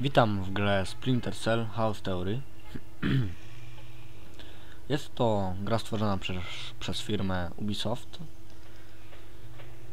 Witam w grze Splinter Cell House Theory. Jest to gra stworzona przez, przez firmę Ubisoft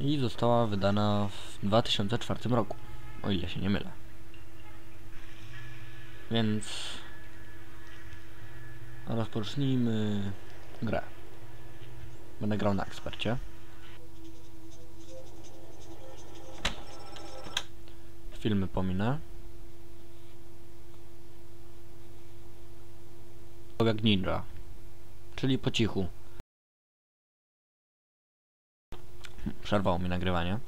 i została wydana w 2004 roku, o ile się nie mylę. Więc rozpocznijmy grę. Będę grał na ekspercie. Filmy pominę. Jak ninja. Czyli po cichu. Przerwało mi nagrywanie.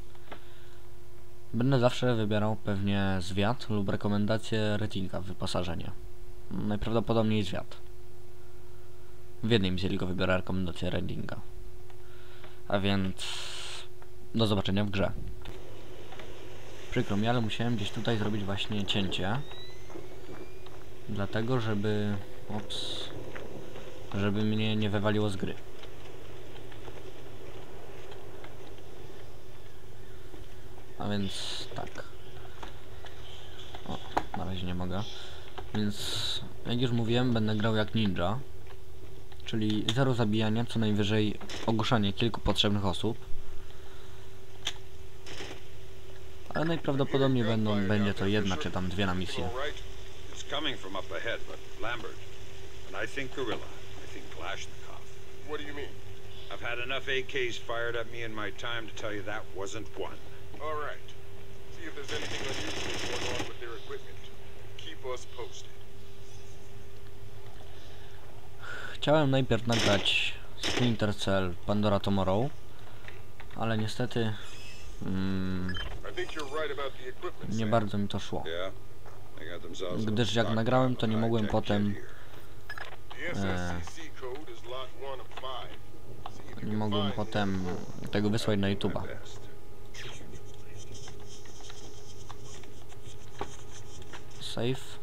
Będę zawsze wybierał pewnie zwiat lub rekomendację ratinga, wyposażenie. Najprawdopodobniej zwiat. W jednej misji tylko wybiorę rekomendację ratinga. A więc... Do zobaczenia w grze. Przykro mi, ale musiałem gdzieś tutaj zrobić właśnie cięcie. Dlatego, żeby Ops. Żeby mnie nie wywaliło z gry. A więc tak. O, na razie nie mogę. Więc jak już mówiłem, będę grał jak ninja. Czyli zero zabijania, co najwyżej ogłuszanie kilku potrzebnych osób. Ale najprawdopodobniej będą, będzie to jedna czy tam dwie na misję. Lambert. And I think Gorilla. I think Kalashnikov. What do you mean? I've had enough AKs fired at me in my time to tell you that wasn't one. All right. See if there's anything unusual going on with their equipment. Keep us posted. Chciałem najpierw nagrać Splinter Cell Pandora Tomorrow, ale niestety mm, nie bardzo mi to szło. Gdyż jak nagrałem, to nie mogłem potem you nie mogłem potem tego wysłać na YouTube'a. Save.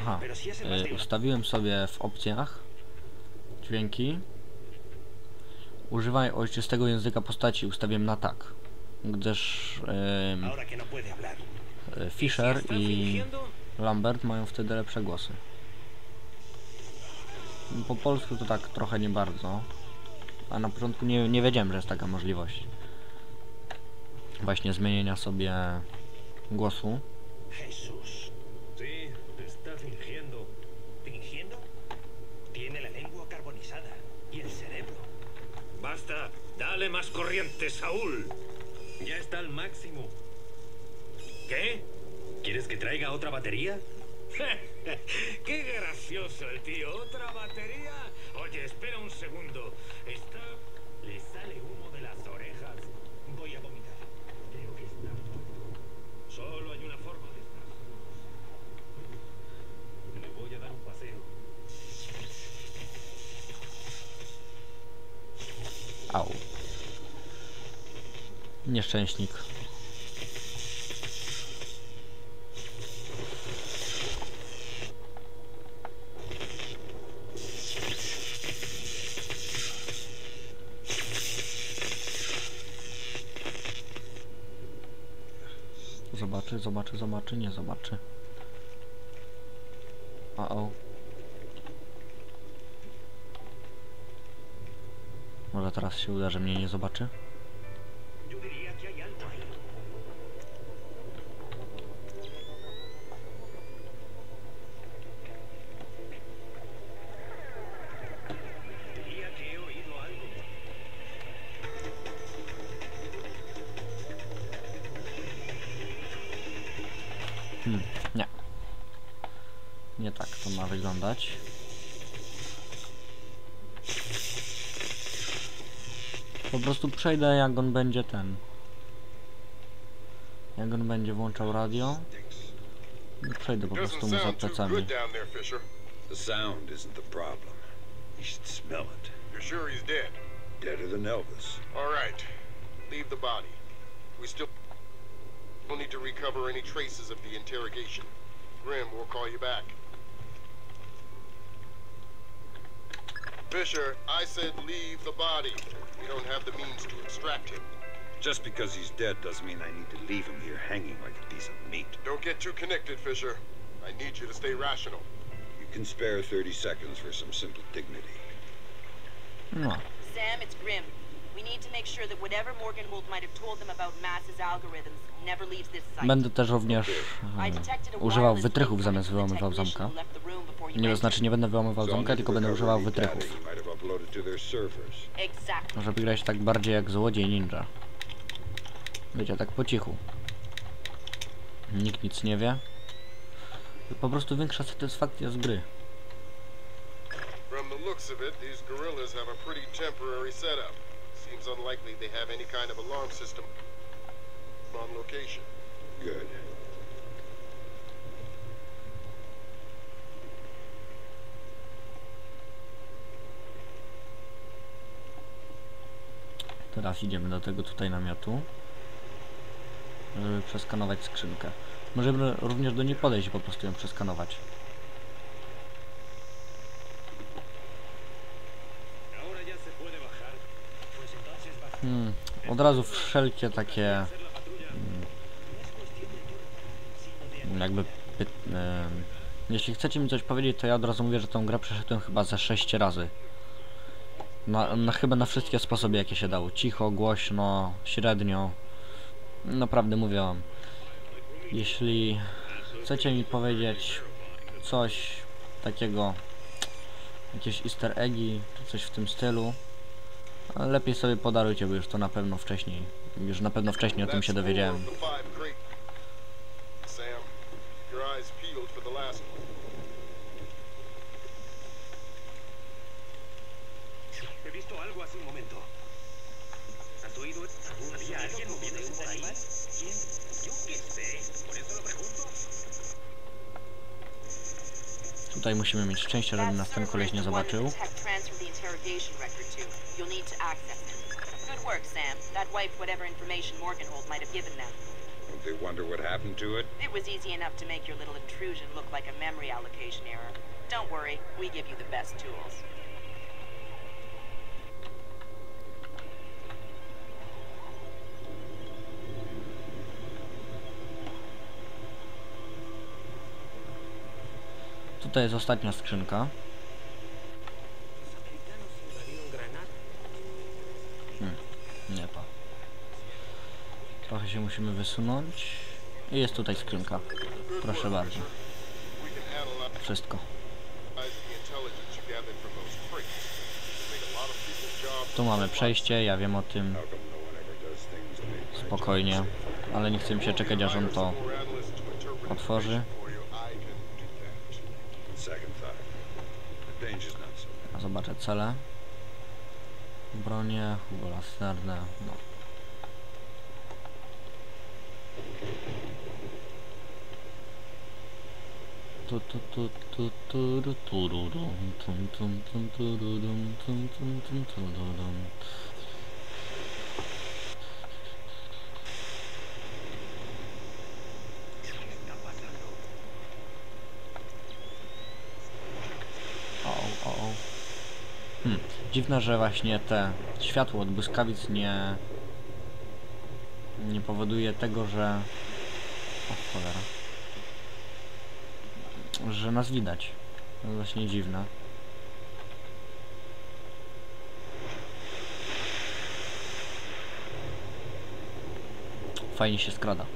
Aha, y, de ustawiłem sobie w opcjach dźwięki. Używaj ojczystego języka postaci, ustawiłem na tak. Gdyż no y, Fisher i Lambert mają wtedy lepsze głosy. Po polsku to tak trochę nie bardzo. A na początku nie, nie wiedziałem, że jest taka możliwość. Właśnie zmienienia sobie głosu. Jesús. Dale más corriente, Saúl. Ya está al máximo. ¿Qué? ¿Quieres que traiga otra batería? ¡Qué gracioso el tío! ¿Otra batería? Oye, espera un segundo. Está... Le sale humo de las orejas. Voy a vomitar. Creo que está muerto. Solo hay una forma de estar. Le voy a dar un paseo. Au. Nieszczęśnik. Zobaczy, zobaczy, zobaczy, nie zobaczy. A o. Może teraz się uda, że mnie nie zobaczy? Hmm, nie. Nie tak to ma wyglądać. Po prostu przejdę jak on będzie ten. Jak on będzie włączał radio. i Przejdę po prostu mu za plecami. The sound isn't the problem. You should smell it. You're sure he's dead? Deader than Elvis. All right. Leave the body. We still will need to recover any traces of the interrogation. Grim, we'll call you back. Fisher, I said leave the body. We don't have the means to extract him. Just because he's dead doesn't mean I need to leave him here hanging like a piece of meat. Don't get too connected, Fisher. I need you to stay rational. You can spare 30 seconds for some simple dignity. No. Sam, it's Grim. Będę też również I e, detected a używał wytrychów zamiast wyłamywał zamka. who left the room before you Nie to entered. znaczy nie będę wyłamywał zamka, tylko będę używał wytrychów. Żeby grać tak bardziej jak złodziej ninja. Wiecie, tak po cichu. Nikt nic nie wie. Po prostu większa satysfakcja z gry. From the looks of it, these gorillas have a pretty temporary setup. Seems unlikely they have any kind of alarm system on location. Good. Teraz idziemy do tego tutaj namiotu. Żeby przeskanować skrzynkę. Możemy również do niej podejść i po prostu ją przeskanować. Hmm, od razu wszelkie takie de jakby py, em, jeśli chcecie mi coś powiedzieć, to ja od razu mówię, że tą grę przeszedłem chyba ze 6 razy. Na, na chyba na wszystkie sposoby jakie się dało. Cicho, głośno, średnio. Naprawdę mówię wam. Jeśli chcecie mi powiedzieć coś takiego, jakieś easter eggi, czy coś w tym stylu, lepiej sobie podarujcie, bo już to na pewno wcześniej, już na pewno wcześniej o tym się dowiedziałem. Tutaj musimy mieć szczęście, żeby nas ten koleś nie zobaczył. You'll need to access it. Good work, Sam. That wiped whatever information Morgenhold might have given them. Don't they wonder what happened to it? It was easy enough to make your little intrusion look like a memory allocation error. Don't worry, we give you the best tools. Tutaj jest ostatnia skrzynka. Hmm, nie to. Trochę się musimy wysunąć. I jest tutaj skrzynka. Proszę bardzo. Wszystko. Tu mamy przejście, ja wiem o tym to spokojnie. Ale nie chcę mi się czekać aż on to to otworzy. for you. I can do that. Second thought. The danger's not so bad. Ja zobaczę cele. Bronie, hubo laserne, no. Tu tu tu tu tu ru tu ru rum, tum tum tum tu ru rum, tum tum tum tu ru rum. O, o, o. Hmm. Dziwne, że właśnie te światło od błyskawic nie nie powoduje tego, że o cholera że nas widać. To jest właśnie dziwne. Fajnie się skrada.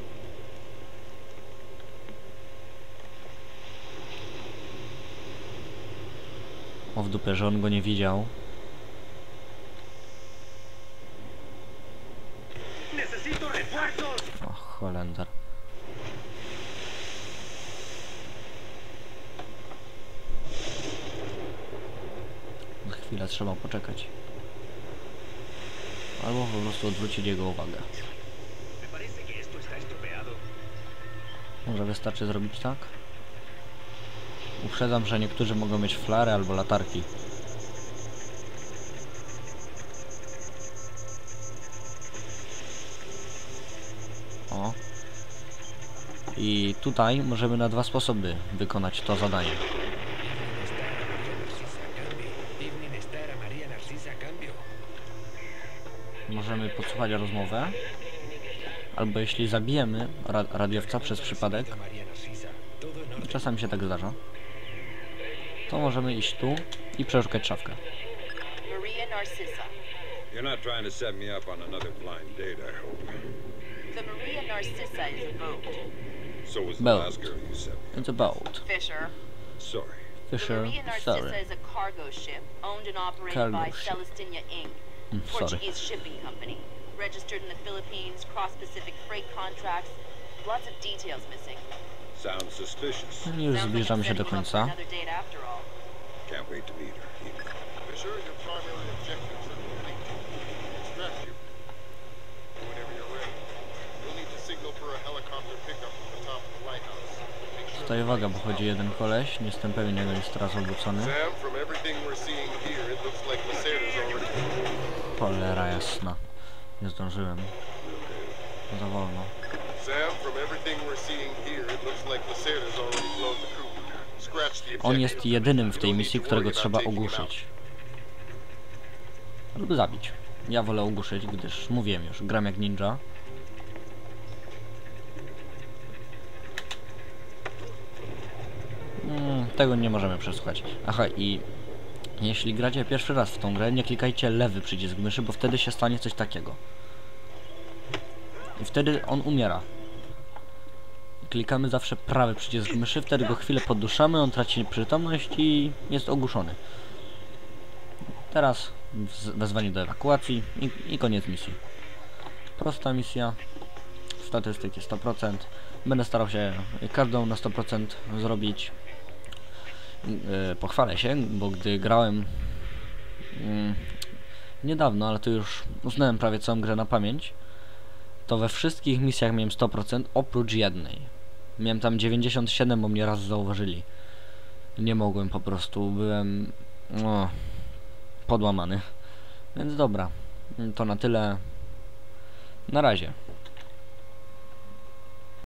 O w dupę, że on go nie widział. Holender. Na chwilę trzeba poczekać. Albo po prostu odwrócić jego uwagę. Może wystarczy zrobić tak? Uprzedzam, że niektórzy mogą mieć flary albo latarki. I tutaj możemy na dwa sposoby wykonać to zadanie. Możemy podsłuchać rozmowę. Albo jeśli zabijemy ra radiowca przez przypadek, czasami się tak zdarza, to możemy iść tu i przeszukać szafkę. You're not trying to set me up on another blind date, I hope. The Maria Narcissa is a boat. So was the Boat. last girl you set. It's a boat. Fisher. Sorry. The Fisher, Maria Narcissa sorry. is a cargo ship owned and operated Cargo by ship. Celestina Inc., Mm, sorry. Portuguese shipping company. Registered in the Philippines, cross-Pacific freight contracts. Lots of details missing. Sounds suspicious. Już Sounds like zbliżamy I'm się do setting him up for końca. another date after all. Can't wait to meet her. Fisher, your primary objectives Tutaj uwaga, bo chodzi jeden koleś, nie jestem pewien jak on jest teraz obrócony. Cholera jasna. Nie zdążyłem. Za wolno. On jest jedynym w tej misji, którego trzeba ogłuszyć. Lub zabić. Ja wolę ogłuszyć, gdyż mówiłem już, gram jak ninja. Mm, tego nie możemy przesłuchać. Aha, i jeśli gracie pierwszy raz w tą grę, nie klikajcie lewy przycisk myszy, bo wtedy się stanie coś takiego. I wtedy on umiera. Klikamy zawsze prawy przycisk myszy, wtedy go chwilę podduszamy, on traci przytomność i jest ogłuszony. Teraz wezwanie do ewakuacji i, i koniec misji. Prosta misja. Statystyki 100%. Będę starał się każdą na 100% zrobić. Yy, pochwalę się, bo gdy grałem mm, niedawno, ale to już uznałem prawie całą grę na pamięć, to we wszystkich misjach miałem 100% oprócz jednej. Miałem tam 97, bo mnie raz zauważyli. Nie mogłem po prostu, byłem no, podłamany. Więc dobra, to na tyle. Na razie.